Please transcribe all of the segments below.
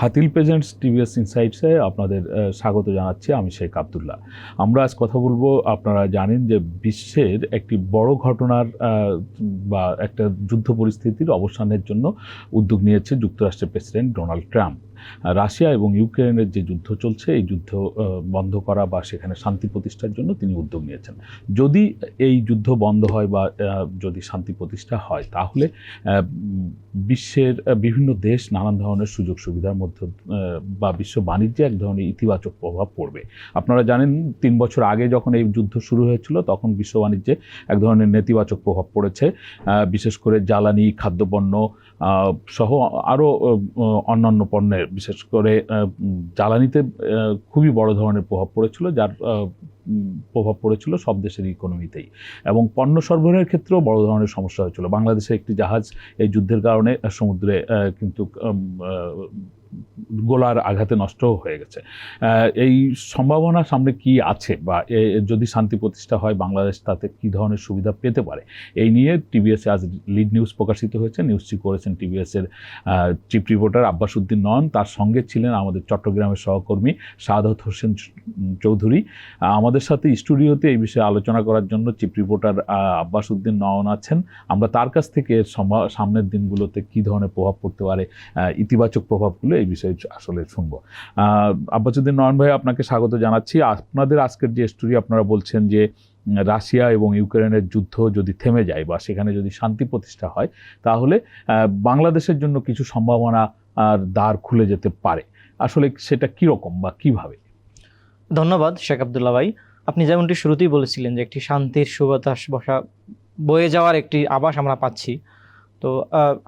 Hatil presents TVS ইনসাইটসে আপনাদের স্বাগত জানাচ্ছি আমি শেখ আবদুল্লাহ। আমরা আজ কথা বলব, আপনারা জানেন যে বিশ্বের একটি বড় ঘটনার বা একটা যুদ্ধ পরিস্থিতির অবসানের জন্য উদ্যোগ নিয়েছে যুক্তরাষ্ট্রের প্রেসিডেন্ট ডোনাল্ড ট্রাম্প। রাশিয়া এবং ইউক্রেনের যে যুদ্ধ চলছে, এই যুদ্ধ বন্ধ করা বা সেখানে শান্তি প্রতিষ্ঠার জন্য তিনি উদ্যোগ নিয়েছেন। যদি এই যুদ্ধ বন্ধ হয় বা যদি শান্তি প্রতিষ্ঠা হয়, তাহলে বিশ্বের বিভিন্ন দেশ নানান ধরনের সুযোগ সুবিধার মধ্যে বা বিশ্ব বাণিজ্যে এক ধরনের ইতিবাচক প্রভাব পড়বে। আপনারা জানেন, তিন বছর আগে যখন এই যুদ্ধ শুরু হয়েছিল, তখন বিশ্ব বাণিজ্যে এক ধরনের নেতিবাচক প্রভাব পড়েছে। বিশেষ করে জ্বালানি, খাদ্যপণ্য সহ আরও অন্যান্য পণ্যের বিশেষ করে জ্বালানিতে খুবই বড় ধরনের প্রভাব পড়েছিল, যার প্রভাব পড়েছিল সব দেশের ইকোনমিতেই এবং পণ্য সরবরাহের ক্ষেত্রেও বড় ধরনের সমস্যা হয়েছিল। বাংলাদেশে একটি জাহাজ এই যুদ্ধের কারণে সমুদ্রে কিন্তু গোলার আঘাতে নষ্ট হয়ে গেছে। এই সম্ভাবনা সামনে কি আছে বা যদি শান্তি প্রতিষ্ঠা হয় বাংলাদেশ তাতে কি ধরনের সুবিধা পেতে পারে? এই নিয়ে টিভিএসে আজ লিড নিউজ প্রকাশিত হয়েছে। নিউজটি করেছেন টিভিএসের চিফ রিপোর্টার আব্বাস উদ্দিন নন। তার সঙ্গে ছিলেন আমাদের চট্টগ্রামের সহকর্মী সাদত হোসেন চৌধুরী। আমাদের সাথে স্টুডিওতে এই বিষয়ে আলোচনা করার জন্য চিফ রিপোর্টার আব্বাস উদ্দিন নয়ন আছেন। আমরা তার কাছ থেকে সামনের দিনগুলোতে কি ধরনের প্রভাব পড়তে পারে? ইতিবাচক প্রভাবগুলো এই বিষয়ে আসলে শুনব। আহ, আব্বাস উদ্দিন নয়ন ভাই আপনাকে স্বাগত জানাচ্ছি। আপনাদের আজকের যে স্টোরি আপনারা বলছেন যে রাশিয়া এবং ইউক্রেনের যুদ্ধ যদি থেমে যায় বা সেখানে যদি শান্তি প্রতিষ্ঠা হয় তাহলে বাংলাদেশের জন্য কিছু সম্ভাবনা আর দ্বার খুলে যেতে পারে। আসলে সেটা কীরকম বা কীভাবে? ধন্যবাদ শেখ আবদুল্লাহ ভাই। আপনি যেমনটি শুরুতেই বলেছিলেন যে একটি শান্তির সুবাতাস বসা বয়ে যাওয়ার একটি আভাস আমরা পাচ্ছি। তো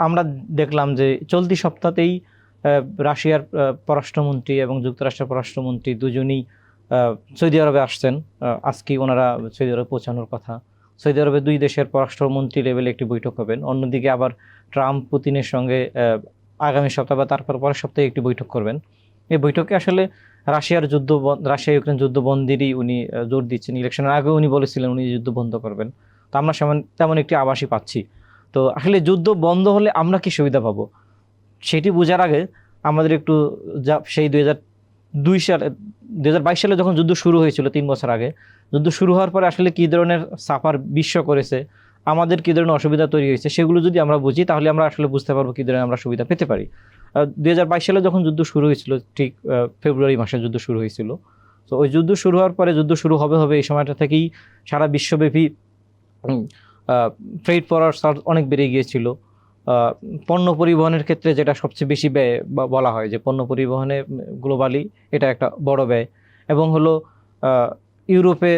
আমরা দেখলাম যে চলতি সপ্তাহতেই রাশিয়ার পররাষ্ট্রমন্ত্রী এবং যুক্তরাষ্ট্রের পররাষ্ট্রমন্ত্রী দুজনেই সৌদি আরবে আসছেন। আহ, আজকেই ওনারা সৌদি আরবে পৌঁছানোর কথা। সৌদি আরবে দুই দেশের পররাষ্ট্রমন্ত্রী লেভেলে একটি বৈঠক হবেন। অন্যদিকে আবার ট্রাম্প পুতিনের সঙ্গে আগামী সপ্তাহ বা তারপর পরের সপ্তাহে একটি বৈঠক করবেন। এই বৈঠকে আসলে রাশিয়ার যুদ্ধ রাশিয়া ইউক্রেন যুদ্ধ বন্দিরই উনি জোর দিচ্ছেন। ইলেকশনের আগে উনি বলেছিলেন উনি যুদ্ধ বন্ধ করবেন। তো আমরা সেমন তেমন একটি আভাসই পাচ্ছি। তো আসলে যুদ্ধ বন্ধ হলে আমরা কি সুবিধা পাবো? সেটি বোঝার আগে আমাদের একটু যা সেই দুই হাজার দুই সালে দুই হাজার বাইশ সালে যখন যুদ্ধ শুরু হয়েছিল তিন বছর আগে, যুদ্ধ শুরু হওয়ার পরে আসলে কী ধরনের সাফার বিশ্ব করেছে, আমাদের কী ধরনের অসুবিধা তৈরি হয়েছে, সেগুলো যদি আমরা বুঝি তাহলে আমরা আসলে বুঝতে পারব কী ধরনের আমরা সুবিধা পেতে পারি। দুই হাজার বাইশ সালে যখন যুদ্ধ শুরু হয়েছিল, ঠিক ফেব্রুয়ারি মাসে যুদ্ধ শুরু হয়েছিল, তো ওই যুদ্ধ শুরু হওয়ার পরে যুদ্ধ শুরু হবে হবে এই সময়টা থেকেই সারা বিশ্বব্যাপী ফ্রেড চার্জ অনেক বেড়ে গিয়েছিল। পণ্য পরিবহনের ক্ষেত্রে যেটা সবচেয়ে বেশি ব্যয় বলা হয় যে পণ্য পরিবহনে গ্লোবালি এটা একটা বড় ব্যয়। এবং হলো ইউরোপে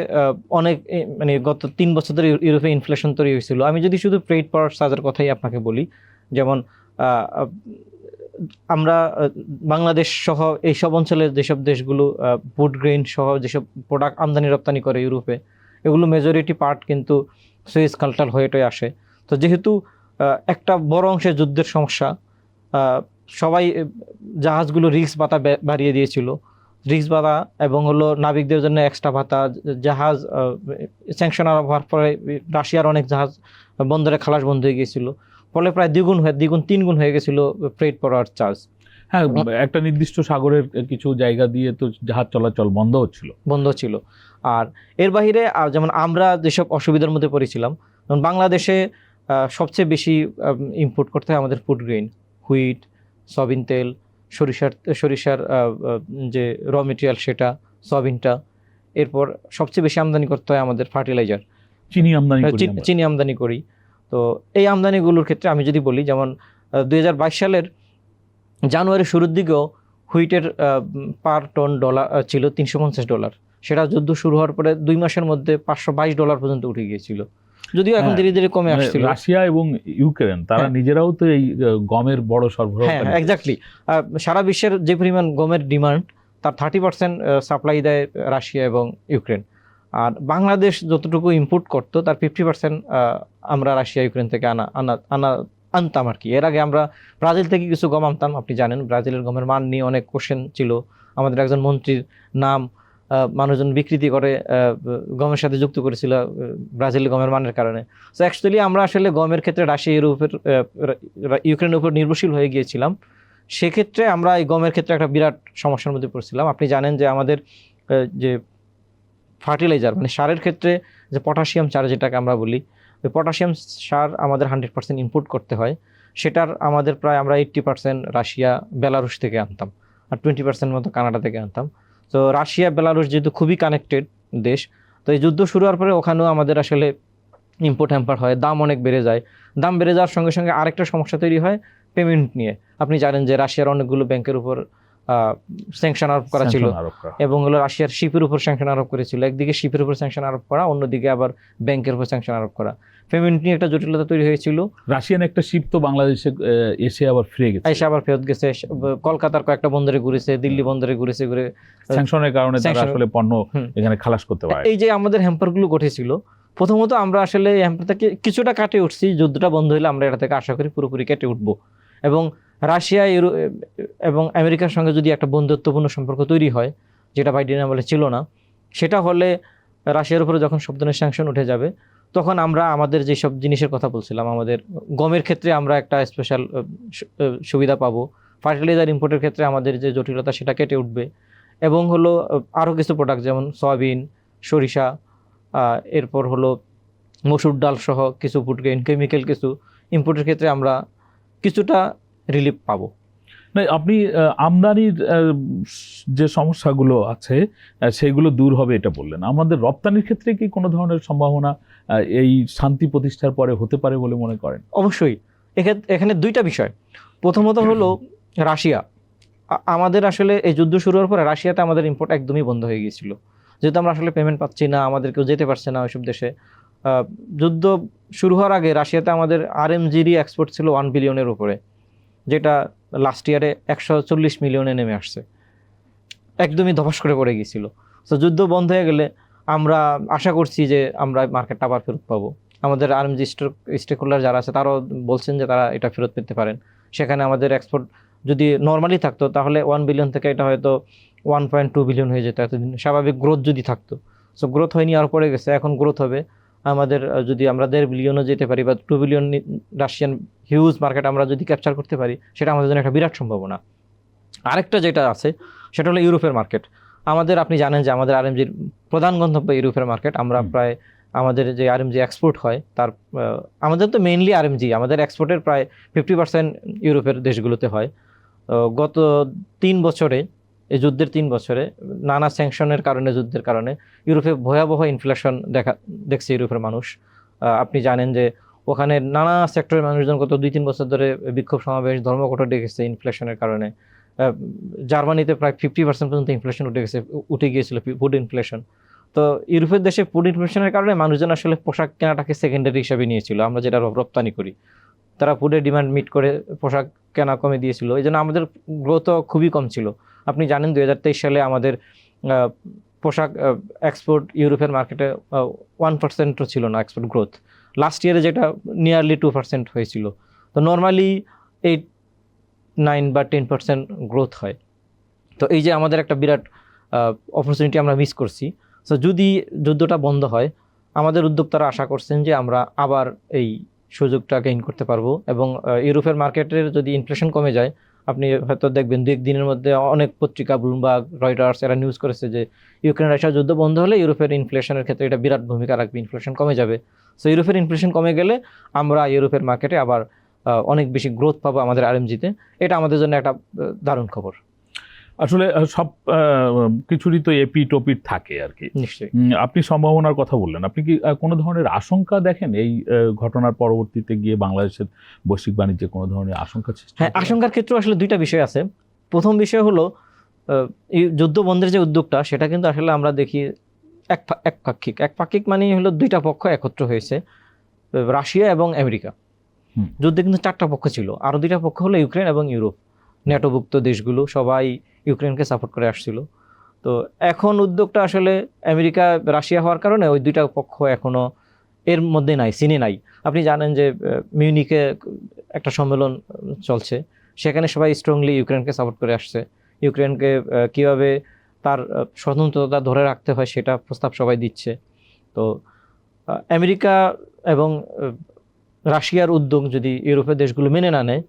অনেক মানে গত তিন বছর ধরে ইউরোপে ইনফ্লেশন তৈরি হয়েছিল। আমি যদি শুধু ফ্রেড পড়ার চার্জের কথাই আপনাকে বলি, যেমন আমরা বাংলাদেশ সহ এইসব অঞ্চলের যেসব দেশগুলো ফুড গ্রেন সহ যেসব প্রোডাক্ট আমদানি রপ্তানি করে ইউরোপে, এগুলো মেজরিটি পার্ট কিন্তু সুইস কালটার হয়ে আসে। তো যেহেতু একটা বড় অংশের যুদ্ধের সমস্যা। সবাই জাহাজগুলো রিক্স ভাতা বাড়িয়ে দিয়েছিল। রিক্স ভাতা এবং হলো নাবিকদের জন্য এক্সট্রা ভাতা জাহাজ স্যাংশন হওয়ার পরে রাশিয়ার অনেক জাহাজ বন্দরে খালাস বন্ধ হয়ে গিয়েছিল। ফলে প্রায় দ্বিগুণ হয়ে দ্বিগুণ তিনগুণ হয়ে গেছিল ফ্রেড পড়ার চার্জ হ্যাঁ একটা নির্দিষ্ট সাগরের কিছু জায়গা দিয়ে তো জাহাজ চলাচল বন্ধ হচ্ছিল। বন্ধ ছিল। আর এর বাইরে আর যেমন আমরা যেসব অসুবিধার মধ্যে পড়েছিলাম যেমন বাংলাদেশে সবচেয়ে বেশি ইম্পোর্ট করতে হয় আমাদের ফুড গ্রেন হুইট সয়াবিন তেল সরিষার সরিষার যে র মেটেরিয়াল সেটা সয়াবিনটা। এরপর সবচেয়ে বেশি আমদানি করতে হয় আমাদের ফার্টিলাইজার চিনি আমদানি। চিনি আমদানি করি। তো এই আমদানিগুলোর ক্ষেত্রে আমি যদি বলি যেমন দুই হাজার বাইশ সালের জানুয়ারির শুরুর দিকেও হুইটের পার টন ডলার ছিল তিনশো পঞ্চাশ ডলার সেটা যুদ্ধ শুরু হওয়ার পরে দুই মাসের মধ্যে পাঁচশো বাইশ ডলার পর্যন্ত উঠে গিয়েছিল। যদিও এখন হ্যাঁ, ধীরে ধীরে কমে মানে আসছিল। রাশিয়া এবং ইউক্রেন তারা হ্যাঁ। নিজেরাও তো এই গমের বড় সরবরাহ হ্যাঁ এক্স্যাক্টলি সারা বিশ্বের যে পরিমাণ গমের ডিমান্ড তার থার্টি পার্সেন্ট সাপ্লাই দেয় রাশিয়া এবং ইউক্রেন। আর বাংলাদেশ যতটুকু ইম্পোর্ট করতো তার ফিফটি পার্সেন্ট আমরা রাশিয়া ইউক্রেন থেকে আনা আনা আনা আনতাম আর কি। এর আগে আমরা ব্রাজিল থেকে কিছু গম আনতাম আপনি জানেন ব্রাজিলের গমের মান নিয়ে অনেক কোশ্চেন ছিল। আমাদের একজন মন্ত্রীর নাম মানুষজন বিকৃতি করে গমের সাথে যুক্ত করেছিল আহ, ব্রাজিলের গমের মানের কারণে। তো অ্যাকচুয়ালি আমরা আসলে গমের ক্ষেত্রে রাশিয়া ইউরোপের ইউক্রেনের উপর নির্ভরশীল হয়ে গিয়েছিলাম। সেক্ষেত্রে আমরা এই গমের ক্ষেত্রে একটা বিরাট সমস্যার মধ্যে পড়ছিলাম। আপনি জানেন যে আমাদের যে ফার্টিলাইজার মানে সারের ক্ষেত্রে যে পটাশিয়াম চার যেটাকে আমরা বলি ওই পটাশিয়াম সার আমাদের হান্ড্রেড পার্সেন্ট ইনপুট করতে হয়। সেটার আমাদের প্রায় আমরা এইট্টি পার্সেন্ট রাশিয়া বেলারুশ থেকে আনতাম আর টোয়েন্টি পার্সেন্ট মতো কানাডা থেকে আনতাম। তো রাশিয়া, বেলারুশ যেহেতু খুবই কানেক্টেড দেশ, তো এই যুদ্ধ শুরু হওয়ার পরে ওখানেও আমাদের আসলে ইম্পোর্ট হ্যাম্পার হয়, দাম অনেক বেড়ে যায়। দাম বেড়ে যাওয়ার সঙ্গে সঙ্গে আরেকটা সমস্যা তৈরি হয় পেমেন্ট নিয়ে। আপনি জানেন যে রাশিয়ার অনেকগুলো ব্যাংকের উপর স্যাংশন আরোপ করা ছিল। এবং হলো রাশিয়ার শিপের উপর স্যাংশন আরোপ করেছিল। একদিকে শিপের উপর স্যাংশন আরোপ করা অন্যদিকে আবার ব্যাংকের উপর স্যাংশন আরোপ করা। পেমেন্ট নিয়ে একটা জটিলতা তৈরি হয়েছিল। রাশিয়ান একটা শিপ তো বাংলাদেশে এসে আবার ফিরে গেছে। এসে আবার ফেরত গেছে। কলকাতার কয়েকটা বন্দরে ঘুরেছে দিল্লি বন্দরে ঘুরেছে ঘুরে স্যাংশনের কারণে তারা আসলে পণ্য এখানে খালাস করতে পারে। এই যে আমাদের হ্যাম্পারগুলো ঘটেছিল প্রথমত আমরা আসলে হ্যাম্পার থেকে কিছুটা কাটে উঠছি যুদ্ধটা বন্ধ হলে আমরা এটা থেকে আশা করি পুরোপুরি কেটে উঠবো। এবং রাশিয়া, ইউরো এবং আমেরিকার সঙ্গে যদি একটা বন্ধুত্বপূর্ণ সম্পর্ক তৈরি হয়, যেটা বাইডেন আমলে ছিল না, সেটা হলে রাশিয়ার উপরে যখন সব ধরনের স্যাংশন উঠে যাবে, তখন আমরা আমাদের যেসব জিনিসের কথা বলছিলাম, আমাদের গমের ক্ষেত্রে আমরা একটা স্পেশাল সুবিধা পাবো ফার্টিলাইজার ইম্পোর্টের ক্ষেত্রে আমাদের যে জটিলতা সেটা কেটে উঠবে, এবং হলো আরও কিছু প্রোডাক্ট যেমন সয়াবিন, সরিষা এরপর হলো মসুর ডাল সহ কিছু ফুড গ্রেন কেমিক্যাল কিছু ইম্পোর্টের ক্ষেত্রে আমরা কিছুটা রিলিফ পাবো। না আপনি আমদানির যে সমস্যাগুলো আছে সেগুলো দূর হবে এটা বললেন। আমাদের রপ্তানির ক্ষেত্রে কি কোনো ধরনের সম্ভাবনা এই শান্তি প্রতিষ্ঠার পরে হতে পারে বলে মনে করেন? অবশ্যই। এখানে দুইটা বিষয়। প্রথমত হলো রাশিয়া। আমাদের আসলে এই যুদ্ধ শুরু হওয়ার পরে রাশিয়াতে আমাদের ইম্পোর্ট একদমই বন্ধ হয়ে গিয়েছিল। যেহেতু আমরা আসলে পেমেন্ট পাচ্ছি না আমাদের কেউ যেতে পারছে না ওইসব দেশে। যুদ্ধ শুরু হওয়ার আগে রাশিয়াতে আমাদের আর এক্সপোর্ট ছিল ওয়ান বিলিয়নের উপরে। যেটা লাস্ট ইয়ারে একশো চল্লিশ মিলিয়নে নেমে আসছে। একদমই ধপাস করে পড়ে গিয়েছিল। তো যুদ্ধ বন্ধ হয়ে গেলে আমরা আশা করছি যে আমরা মার্কেটটা আবার ফেরত পাবো। আমাদের স্টক স্টেক হোল্ডার যারা আছে, তারাও বলছেন যে তারা এটা ফেরত পেতে পারেন। সেখানে আমাদের এক্সপোর্ট যদি নর্মালি থাকতো, তাহলে ওয়ান বিলিয়ন থেকে এটা হয়তো ওয়ান পয়েন্ট টু বিলিয়ন হয়ে যেত এতদিন। স্বাভাবিক গ্রোথ যদি থাকতো। সো গ্রোথ হয়নি আর পড়ে গেছে। এখন গ্রোথ হবে। আমাদের যদি আমরা দেড় বিলিয়নও যেতে পারি বা two billion Russian huge market আমরা যদি ক্যাপচার করতে পারি সেটা আমাদের জন্য একটা বিরাট সম্ভাবনা। আরেকটা যেটা আছে সেটা হলো ইউরোপের মার্কেট আমাদের আপনি জানেন যে আমাদের আরএমজির প্রধান গন্তব্য ইউরোপের মার্কেট আমরা প্রায় আমাদের যে আর আরএমজি এক্সপোর্ট হয় তার আমাদের তো মেইনলি আরএমজি আমাদের এক্সপোর্টের প্রায় ফিফটি পার্সেন্ট ইউরোপের দেশগুলোতে হয়। গত তিন বছরে এই যুদ্ধের তিন বছরে, নানা স্যাংশনের কারণে, যুদ্ধের কারণে, ইউরোপে ভয়াবহ ইনফ্লেশন দেখা, দেখছে ইউরোপের মানুষ। আপনি জানেন যে ওখানে নানা সেক্টরের মানুষজন গত দুই, তিন বছর ধরে বিক্ষোভ সমাবেশ ধর্মঘট ডেকেছে ইনফ্লেশনের কারণে। জার্মানিতে প্রায় ফিফটি পার্সেন্ট পর্যন্ত ইনফ্লেশন উঠে গেছে উঠে গিয়েছিল ফুড ইনফ্লেশন তো ইউরোপের দেশে ফুড ইনফ্লেশনের কারণে মানুষজন আসলে পোশাক কেনাটাকে সেকেন্ডারি হিসাবে নিয়েছিল, আমরা যেটা রপ- রপ্তানি করি। তারা ফুডের ডিমান্ড মিট করে পোশাক কেনা কমে দিয়েছিল, এই জন্য আমাদের গ্রোথও খুবই কম ছিল। আপনি জানেন দু হাজার তেইশ সালে আমাদের পোশাক এক্সপোর্ট ইউরোপের মার্কেটে ওয়ান পার্সেন্টও ছিল না এক্সপোর্ট গ্রোথ লাস্ট ইয়ারে যেটা নিয়ারলি টু পার্সেন্ট হয়েছিল। তো নর্মালি এইট নাইন বা টেন পার্সেন্ট গ্রোথ হয়। তো এই যে আমাদের একটা বিরাট অপরচুনিটি আমরা মিস করছি। সো যদি যুদ্ধটা বন্ধ হয়, আমাদের উদ্যোক্তারা আশা করছেন যে আমরা আবার এই সুযোগটা গেইন করতে পারব এবং ইউরোপের মার্কেটের যদি ইনফ্লেশন কমে যায় আপনি হয়তো দেখবেন দু একদিনের মধ্যে অনেক পত্রিকা, ব্লুমবার্গ, রয়টার্স এরা নিউজ করেছে যে ইউক্রেন রাশিয়া যুদ্ধ বন্ধ হলে ইউরোপের ইনফ্লেশনের ক্ষেত্রে এটা বিরাট ভূমিকা রাখবে ইনফ্লেশন কমে যাবে। সো ইউরোপের ইনফ্লেশন কমে গেলে আমরা ইউরোপের মার্কেটে আবার অনেক বেশি গ্রোথ পাবো আমাদের আরএমজিতে এটা আমাদের জন্য একটা দারুণ খবর। আসলে সব কিছুরই তো এপি টপিট থাকে আর কি। আপনি সম্ভাবনার কথা বললেন। আপনি কি কোনো ধরনের আশঙ্কা দেখেন এই ঘটনার পরবর্তীতে গিয়ে বাংলাদেশের বৈশ্বিক বাণিজ্যে কোনো ধরনের আশঙ্কা সৃষ্টি হ্যাঁ আশঙ্কার ক্ষেত্রে আসলে দুইটা বিষয় আছে। প্রথম বিষয় হলো এই যুদ্ধ বন্ধের যে উদ্যোগটা সেটা কিন্তু আসলে আমরা দেখি এক একপাক্ষিক একপাক্ষিক মানে হলো দুইটা পক্ষ একত্র হয়েছে রাশিয়া এবং আমেরিকা। যুদ্ধে কিন্তু চারটা পক্ষ ছিল। আরও দুইটা পক্ষ হলো ইউক্রেন এবং ইউরোপ। ন্যাটোভুক্ত দেশগুলো সবাই ইউক্রেনকে সাপোর্ট করে আসছিল। তো এখন উদ্যোগটা আসলে আমেরিকা, রাশিয়া হওয়ার কারণে ওই দুইটা পক্ষ এখনও এর মধ্যে নাই সিনে নাই। আপনি জানেন যে মিউনিকে একটা সম্মেলন চলছে, সেখানে সবাই স্ট্রংলি ইউক্রেনকে সাপোর্ট করে আসছে। ইউক্রেনকে কীভাবে তার স্বতন্ত্রতা ধরে রাখতে হয় সেটা প্রস্তাব সবাই দিচ্ছে। তো আমেরিকা এবং রাশিয়ার উদ্যোগ যদি ইউরোপের দেশগুলো মেনে না নেয়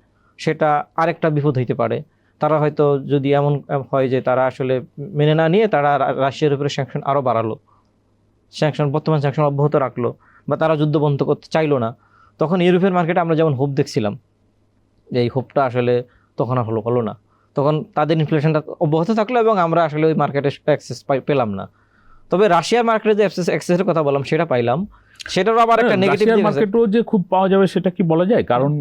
সেটা আরেকটা বিপদ হইতে পারে। তারা হয়তো যদি এমন হয় যে তারা আসলে মেনে না নিয়ে তারা রাশিয়ার উপরে স্যাংশন আরও বাড়ালো। স্যাংশন বর্তমান স্যাংশন অব্যাহত রাখল বা তারা যুদ্ধ বন্ধ করতে চাইলো না। তখন ইউরোপের মার্কেটে আমরা যেমন হোপ দেখছিলাম যে এই হোপটা আসলে তখন আর হলো হলো না। তখন তাদের ইনফ্লেশনটা অব্যাহত থাকল এবং আমরা আসলে ওই মার্কেটে অ্যাক্সেস পাই, পেলাম না। তবে রাশিয়ার মার্কেটে যে অ্যাক্সেস অ্যাক্সেসের কথা বললাম, সেটা পাইলাম। সেটারও আবার একটা নেগেটিভ রাশিয়ার মার্কেটও যে খুব পাওয়া যাবে সেটা কি বলা যায়? কারণ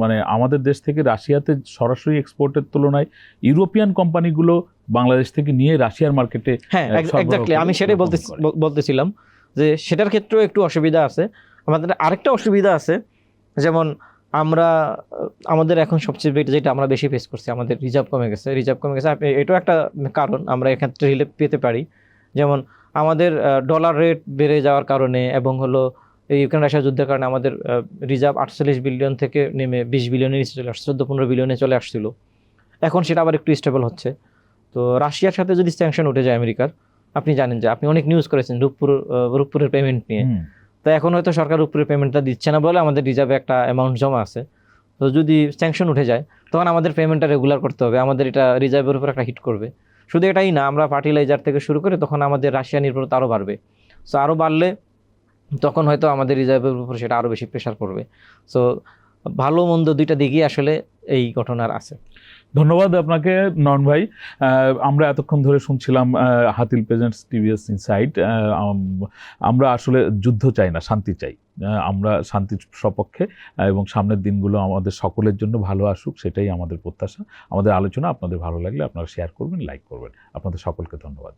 মানে আমাদের দেশ থেকে রাশিয়াতে সরাসরি এক্সপোর্টের তুলনায় ইউরোপিয়ান কোম্পানিগুলো বাংলাদেশ থেকে নিয়ে রাশিয়ার মার্কেটে হ্যাঁ এক্স্যাক্টলি আমি সেটাই বলতে বলতেছিলাম যে সেটার ক্ষেত্রেও একটু অসুবিধা আছে। আমাদের আরেকটা অসুবিধা আছে যেমন আমরা আমাদের এখন সবচেয়ে বেশি যেটা আমরা বেশি ফেস করছি আমাদের রিজার্ভ কমে গেছে। রিজার্ভ কমে গেছে এটাও একটা কারণ আমরা এক্ষেত্রে রিলেভ পেতে পারি। যেমন আমাদের ডলার রেট বেড়ে যাওয়ার কারণে এবং হলো এই ইউক্রেন রাশিয়া যুদ্ধের কারণে আমাদের রিজার্ভ আটচল্লিশ বিলিয়ন থেকে নেমে বিশ বিলিয়নে নিচে চলে আসছে চোদ্দ পনেরো বিলিয়নে চলে আসছিল। এখন সেটা আবার একটু স্টেবল হচ্ছে। তো রাশিয়ার সাথে যদি স্যাংশন উঠে যায় আমেরিকার আপনি জানেন যে আপনি অনেক নিউজ করেছেন রূপপুর রূপপুরের পেমেন্ট নিয়ে। তো এখন হয়তো সরকার রূপপুরের পেমেন্টটা দিচ্ছে না বলে আমাদের রিজার্ভে একটা অ্যামাউন্ট জমা আছে। তো যদি স্যাংশন উঠে যায় তখন আমাদের পেমেন্টটা রেগুলার করতে হবে। আমাদের এটা রিজার্ভের উপর একটা হিট করবে। শুধু এটাই না, আমরা ফার্টিলাইজার থেকে শুরু করে তখন আমাদের রাশিয়া নির্ভরতা আরও বাড়বে। সো আরও বাড়লে তখন হয়তো আমাদের রিজার্ভের উপর সেটা আরও বেশি প্রেশার পড়বে। সো ভালো মন্দ দুইটা দিকই আসলে এই ঘটনার আছে। ধন্যবাদ আপনাকে, নন ভাই। আমরা এতক্ষণ ধরে শুনছিলাম হাতিল প্রেজেন্টস টিভিএস ইনসাইট। আমরা আসলে যুদ্ধ চাই না, শান্তি চাই। আমরা শান্তির সপক্ষে এবং সামনের দিনগুলো আমাদের সকলের জন্য ভালো আসুক, সেটাই আমাদের প্রত্যাশা। আমাদের আলোচনা আপনাদের ভালো লাগলে আপনারা শেয়ার করবেন লাইক করবেন। আপনাদের সকলকে ধন্যবাদ।